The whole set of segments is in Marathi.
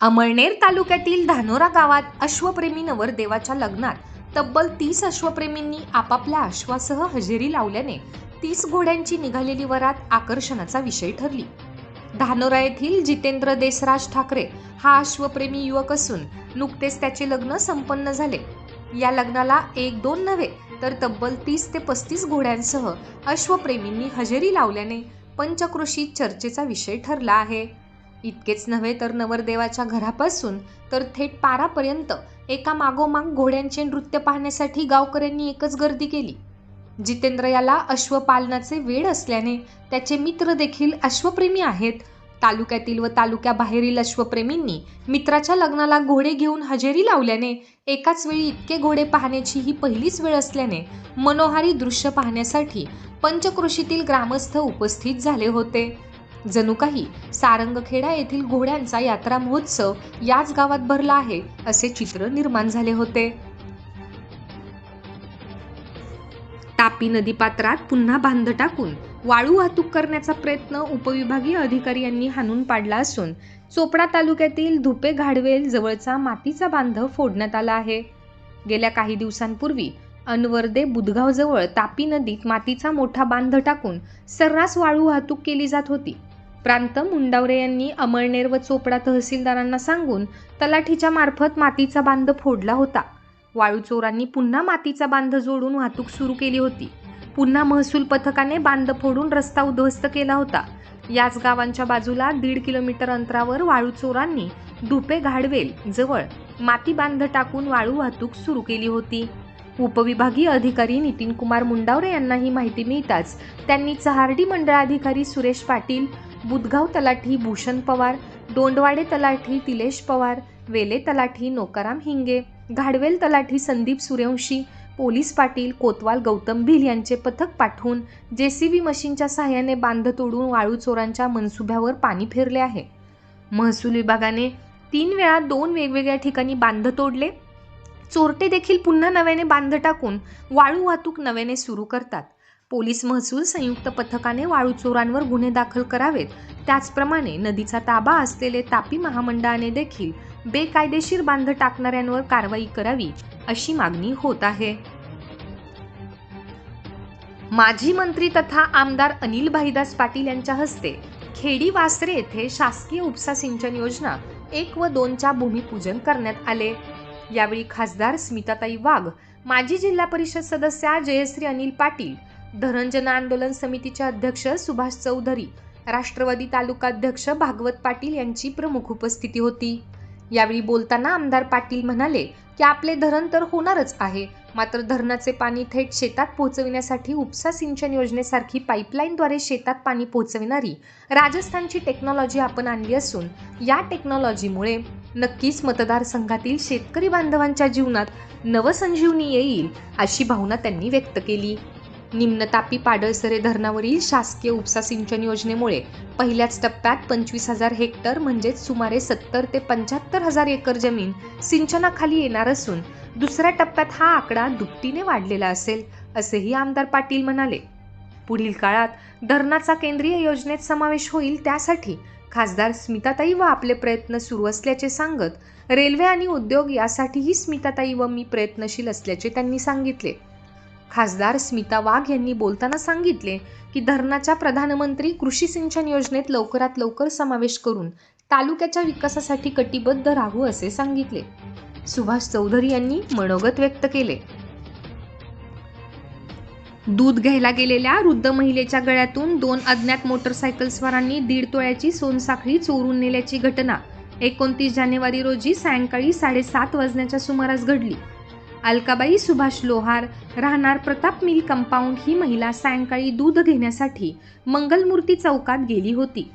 अमळनेर तालुक्यातील धानोरा गावात अश्वप्रेमी नवरदेवाच्या लग्नात तब्बल तीस अश्वप्रेमींनी आपापल्या अश्वासह हजेरी लावल्याने तीस घोड्यांची निघालेली वरात आकर्षणाचा विषय ठरली. धानोरा येथील जितेंद्र देसराज ठाकरे हा अश्वप्रेमी युवक असून नुकतेच त्याचे लग्न संपन्न झाले. या लग्नाला एक दोन नव्हे तर तब्बल तीस ते पस्तीस घोड्यांसह अश्वप्रेमींनी हजेरी लावल्याने पंचकृषी चर्चेचा विषय ठरला आहे. इतकेच नव्हे तर नवरदेवाच्या घरापासून तर थेट पारापर्यंत एका मागोमाग घोड्यांचे नृत्य पाहण्यासाठी गावकऱ्यांनी एकच गर्दी केली. जितेंद्र याला अश्वपालनाचे वेड असल्याने त्याचे मित्र देखील अश्वप्रेमी आहेत. तालुक्यातील व तालुक्याबाहेरील अश्वप्रेमींनी मित्राच्या लग्नाला घोडे घेऊन हजेरी लावल्याने एकाच वेळी इतके घोडे पाहण्याची ही पहिलीच वेळ असल्याने मनोहारी दृश्य पाहण्यासाठी पंचक्रोशीतील ग्रामस्थ उपस्थित झाले होते. जणू काही सारंगखेडा येथील घोड्यांचा यात्रा महोत्सव याच गावात भरला आहे असे चित्र निर्माण झाले होते. तापी नदीपात्रात पुन्हा बांध टाकून वाळू वाहतूक करण्याचा प्रयत्न उपविभागीय अधिकारी यांनी हाणून पाडला असून चोपडा तालुक्यातील धुपे घाडवेल जवळचा मातीचा बांध फोडण्यात आला आहे. गेल्या काही दिवसांपूर्वी अनवर्दे बुधगावजवळ तापी नदीत मातीचा मोठा बांध टाकून सर्रास वाळू वाहतूक केली जात होती. प्रांत मुंडावरे यांनी अमळनेर व चोपडा तहसीलदारांना सांगून तलाठीच्या मार्फत मातीचा बांध फोडला होता. वाळू चोरांनी पुन्हा मातीचा बांध जोडून वाहतूक सुरू केली होती. पुन्हा महसूल पथकाने बांध फोडून रस्ता उद्ध्वस्त केला होता. याच गावांच्या बाजूला दीड किलोमीटर अंतरावर वाळू चोरांनी धुपे घाडवेल जवळ माती बांध टाकून वाळू वाहतूक सुरू केली होती. उपविभागीय अधिकारी नितीन कुमार मुंडावरे यांना ही माहिती मिळताच त्यांनी चहार्डी मंडळाधिकारी सुरेश पाटील बुधगाव तलाठी भूषण पवार दोंडवाडे तलाठी तिलेश पवार वेले तलाठी नोकाराम हिंगे घाडवेल तलाठी संदीप सूर्यवंशी पोलीस पाटील कोतवाल गौतम भिल यांचे पथक पाठवून जे सी बी मशीनच्या सहाय्याने बांध तोडून वाळू चोरांच्या मनसुब्यावर पाणी फिरले आहे. महसूल विभागाने तीन वेळा दोन वेगवेगळ्या ठिकाणी बांध तोडले. चोरटे देखील पुन्हा नव्याने बांध टाकून वाळू वाहतूक नव्याने सुरू करतात. पोलीस महसूल संयुक्त पथकाने वाळू चोरांवर गुन्हे दाखल करावेत. त्याचप्रमाणे नदीचा ताबा असलेले तापी महामंडळाने देखील बेकायदेशीर बांध टाकणाऱ्यांवर कारवाई करावी अशी मागणी होत आहे. माजी मंत्री तथा आमदार अनिल भाईदास पाटील यांच्या हस्ते खेडी वासरे येथे शासकीय उपसा सिंचन योजना एक व दोनच्या भूमिपूजन करण्यात आले. यावेळी खासदार स्मिताताई वाघ माजी जिल्हा परिषद सदस्या जयश्री अनिल पाटील धरणजन आंदोलन समितीचे अध्यक्ष सुभाष चौधरी राष्ट्रवादी तालुका अध्यक्ष भागवत पाटील यांची प्रमुख उपस्थिती होती. यावेळी बोलताना आमदार पाटील म्हणाले की आपले धरण तर होणारच आहे मात्र धरणाचे पाणी थेट शेतात पोहोचविण्यासाठी उपसा सिंचन योजनेसारखी पाईपलाईनद्वारे शेतात पाणी पोहोचविणारी राजस्थानची टेक्नॉलॉजी आपण आणली असून या टेक्नॉलॉजीमुळे नक्कीच मतदारसंघातील शेतकरी बांधवांच्या जीवनात नवसंजीवनी येईल अशी भावना त्यांनी व्यक्त केली. निम्नतापी पाडळसरे धरणावरील शासकीय उपसा सिंचन योजनेमुळे पहिल्याच टप्प्यात पंचवीस हजार हेक्टर म्हणजेच सुमारे सत्तर ते पंच्याहत्तर हजार एकर जमीन सिंचनाखाली येणार असून दुसऱ्या टप्प्यात हा आकडा दुपटीने वाढलेला असेल असेही आमदार पाटील म्हणाले. पुढील काळात धरणाचा केंद्रीय योजनेत समावेश होईल त्यासाठी खासदार स्मिताताई व आपले प्रयत्न सुरू असल्याचे सांगत रेल्वे आणि उद्योग यासाठीही स्मिताताई व मी प्रयत्नशील असल्याचे त्यांनी सांगितले. खासदार स्मिता वाघ यांनी बोलताना सांगितले की धरणाच्या प्रधानमंत्री कृषी सिंचन योजनेत लवकरात लवकर समावेश करून तालुक्याच्या विकासासाठी कटिबद्ध राहू असे सांगितले. सुभाष चौधरी यांनी मनोगत व्यक्त केले. दूध घ्यायला गेलेल्या वृद्ध महिलेच्या गळ्यातून दोन अज्ञात मोटरसायकलस्वारांनी दीड तोळ्याची सोनसाखळी चोरून नेल्याची घटना एकोणतीस जानेवारी रोजी सायंकाळी साडेसात वाजण्याच्या सुमारास घडली. अलकाबाई सुभाष लोहार राहणार प्रताप मिल कंपाऊंड ही महिला सायंकाळी दूध घेण्यासाठी मंगलमूर्ती चौकात गेली होती.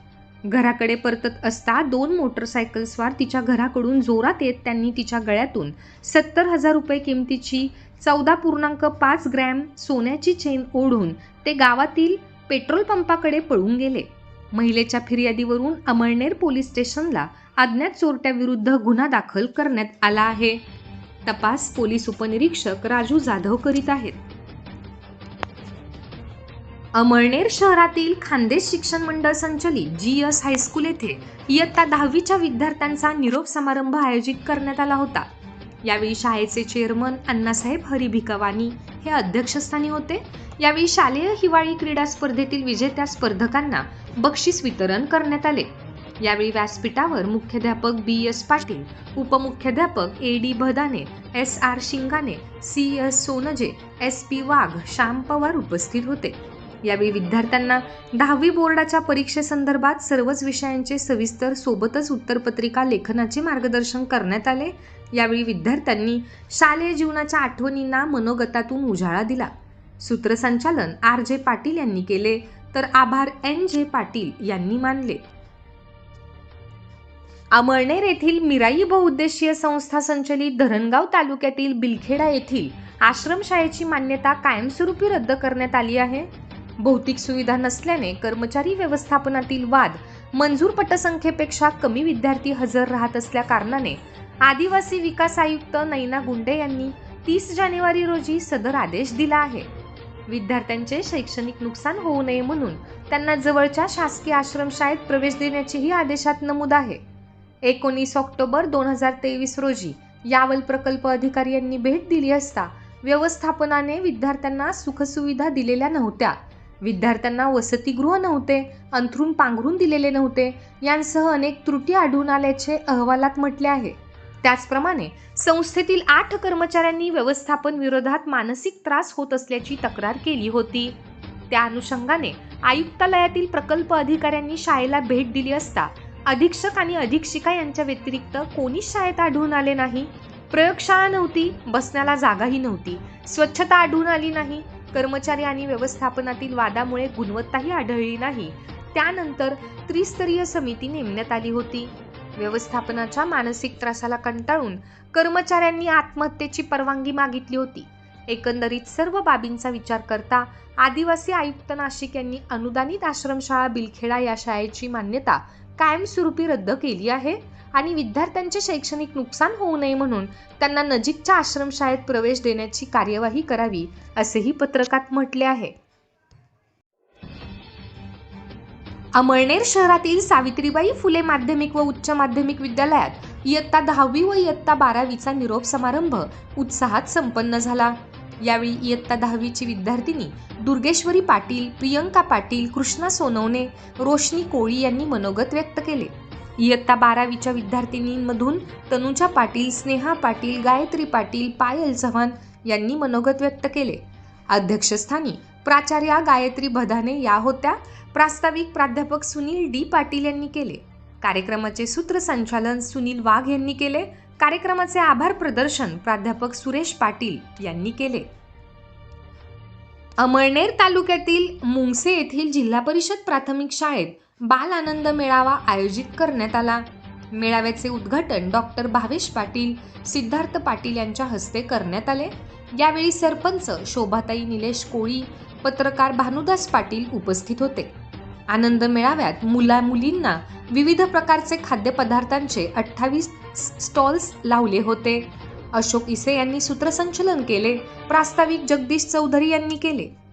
घराकडे परतत असता दोन मोटरसायकलस्वार तिच्या घराकडून जोरात येत त्यांनी तिच्या गळ्यातून सत्तर हजार रुपये किमतीची चौदा पूर्णांक पाच ग्रॅम सोन्याची चेन ओढून ते गावातील पेट्रोल पंपाकडे पळून गेले. महिलेच्या फिर्यादीवरून अमळनेर पोलीस स्टेशनला अज्ञात चोरट्याविरुद्ध गुन्हा दाखल करण्यात आला आहे. तपास पोलीस उपनिरीक्षक राजू जाधव करीत आहेत. अमळनेर शहरातील खानदेश शिक्षण मंडळ संचलित जी एस हायस्कूल येथे इयत्ता दहावीच्या विद्यार्थ्यांचा निरोप समारंभ आयोजित करण्यात आला होता. यावेळी शाळेचे चेअरमन अण्णासाहेब हरी भिकवानी हे अध्यक्षस्थानी होते. यावेळी शालेय हिवाळी क्रीडा स्पर्धेतील विजेत्या स्पर्धकांना बक्षीस वितरण करण्यात आले. यावेळी व्यासपीठावर मुख्याध्यापक B S Patil उपमुख्याध्यापक A D Bhadane S R Shingane C S Sonje S P Wagh Shyam Pawar उपस्थित होते. यावेळी विद्यार्थ्यांना दहावी बोर्डाच्या परीक्षेसंदर्भात सर्वच विषयांचे सविस्तर सोबतच उत्तरपत्रिका लेखनाचे मार्गदर्शन करण्यात आले. यावेळी विद्यार्थ्यांनी शालेय जीवनाच्या आठवणींना मनोगतातून उजाळा दिला. सूत्रसंचालन आर जे पाटील यांनी केले तर आभार एन जे पाटील यांनी मानले. अमळनेर येथील मिराई बहुउद्देशीय संस्था संचलित धरणगाव तालुक्यातील बिलखेडा येथील आश्रमशाळेची मान्यता कायमस्वरूपी रद्द करण्यात आली आहे. भौतिक सुविधा नसल्याने कर्मचारी व्यवस्थापनातील वाद मंजूर पटसंख्येपेक्षा कमी विद्यार्थी हजर राहत असल्या कारणाने आदिवासी विकास आयुक्त नैना गुंडे यांनी तीस जानेवारी रोजी सदर आदेश दिला आहे. विद्यार्थ्यांचे शैक्षणिक नुकसान होऊ नये म्हणून त्यांना जवळच्या शासकीय आश्रमशाळेत प्रवेश देण्याचेही आदेशात नमूद आहे. एकोणीस ऑक्टोबर दोन हजार तेवीस रोजी यावल प्रकल्प अधिकारी यांनी भेट दिली असता व्यवस्थापनाने विद्यार्थ्यांना सुखसुविधा दिलेल्या नव्हत्या. विद्यार्थ्यांना वसतिगृह नव्हते अंथरूण पांघरून दिलेले नव्हते यांसह अनेक त्रुटी आढळून आल्याचे अहवालात म्हटले आहे. त्याचप्रमाणे संस्थेतील आठ कर्मचाऱ्यांनी व्यवस्थापन विरोधात मानसिक त्रास होत असल्याची तक्रार केली होती. त्या अनुषंगाने आयुक्तालयातील प्रकल्प अधिकाऱ्यांनी शाळेला भेट दिली असता अधीक्षक आणि अधीक्षिका यांच्या व्यतिरिक्त कोणीच शाळेत आढळून आले नाही? प्रयोगशाळा नव्हती बसण्याला जागाही नव्हती. स्वच्छता आढळून आली नाही. कर्मचारी आणि व्यवस्थापनातील वादामुळे गुणवत्ताही आढळली नाही. त्यानंतर त्रिस्तरीय समिती नेमण्यात आली होती. व्यवस्थापनाच्या मानसिक त्रासाला कंटाळून कर्मचाऱ्यांनी आत्महत्येची परवानगी मागितली होती. एकंदरीत सर्व बाबींचा विचार करता आदिवासी आयुक्त नाशिक यांनी अनुदानित आश्रमशाळा बिलखेडा या शाळेची मान्यता कायमस्वरूपी रद्द केली आहे आणि विद्यार्थ्यांचे शैक्षणिक नुकसान होऊ नये म्हणून त्यांना नजीकच्या आश्रमशाळेत प्रवेश देण्याची कार्यवाही करावी असेही पत्रकात म्हटले आहे. अमळनेर शहरातील सावित्रीबाई फुले माध्यमिक व उच्च माध्यमिक विद्यालयात इयत्ता दहावी व इयत्ता बारावीचा निरोप समारंभ उत्साहात संपन्न झाला. यावेळी इयत्ता दहावीची विद्यार्थिनी दुर्गेश्वरी पाटील प्रियंका पाटील कृष्णा सोनवणे रोशनी कोळी यांनी मनोगत व्यक्त केले. इयत्ता बारावीच्या विद्यार्थिनींमधून तनुजा पाटील स्नेहा पाटील गायत्री पाटील पायल चव्हाण यांनी मनोगत व्यक्त केले. अध्यक्षस्थानी प्राचार्या गायत्री भदाने या होत्या प्रास्ताविक प्राध्यापक सुनील डी पाटील यांनी केले. कार्यक्रमाचे सूत्रसंचालन सुनील वाघ यांनी केले कार्यक्रमाचे आभार प्रदर्शन प्राध्यापक सुरेश पाटील यांनी केले. अमळनेर तालुक्यातील मुंगसे येथील जिल्हा परिषद प्राथमिक शाळेत बाल आनंद मेळावा आयोजित करण्यात आला. मेळाव्याचे उद्घाटन डॉक्टर भावेश पाटील सिद्धार्थ पाटील यांच्या हस्ते करण्यात आले. यावेळी सरपंच शोभाताई निलेश कोळी पत्रकार भानुदास पाटील उपस्थित होते. आनंद मेळाव्यात मुला मुलींना विविध प्रकारचे खाद्यपदार्थांचे अठ्ठावीस स्टॉल्स लावले होते. अशोक इसे यांनी सूत्रसंचलन केले. प्रास्ताविक जगदीश चौधरी यांनी केले.